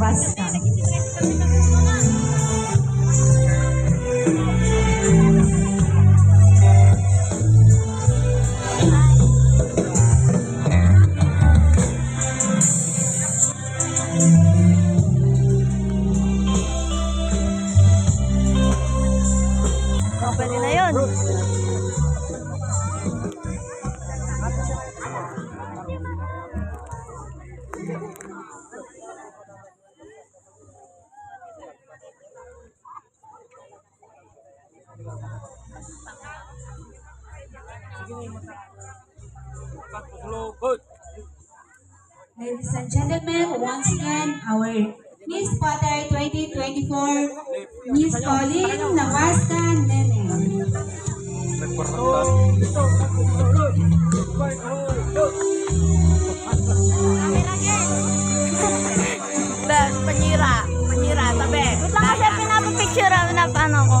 basta. Pwede na yun. Ladies and gentlemen, once again, our Miss Potter 2024, Miss Pauline Nawaska Nene. Bes, penyira, penyira, tabi. Gusto ko siya pinapapicture na ano ko.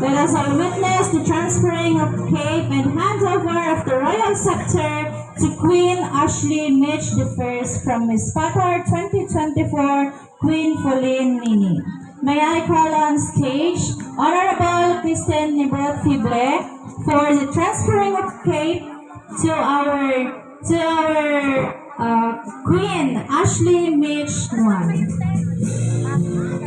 Let us all witness the transferring of cape and handover of the royal scepter to Queen Ashley Mitch I from Miss Patar 2024, Queen Pauline Nini. May I call on stage Honorable Kristen Nibret Fible for the transferring of cape to our to our uh, Queen Ashley Mitch Nguyen.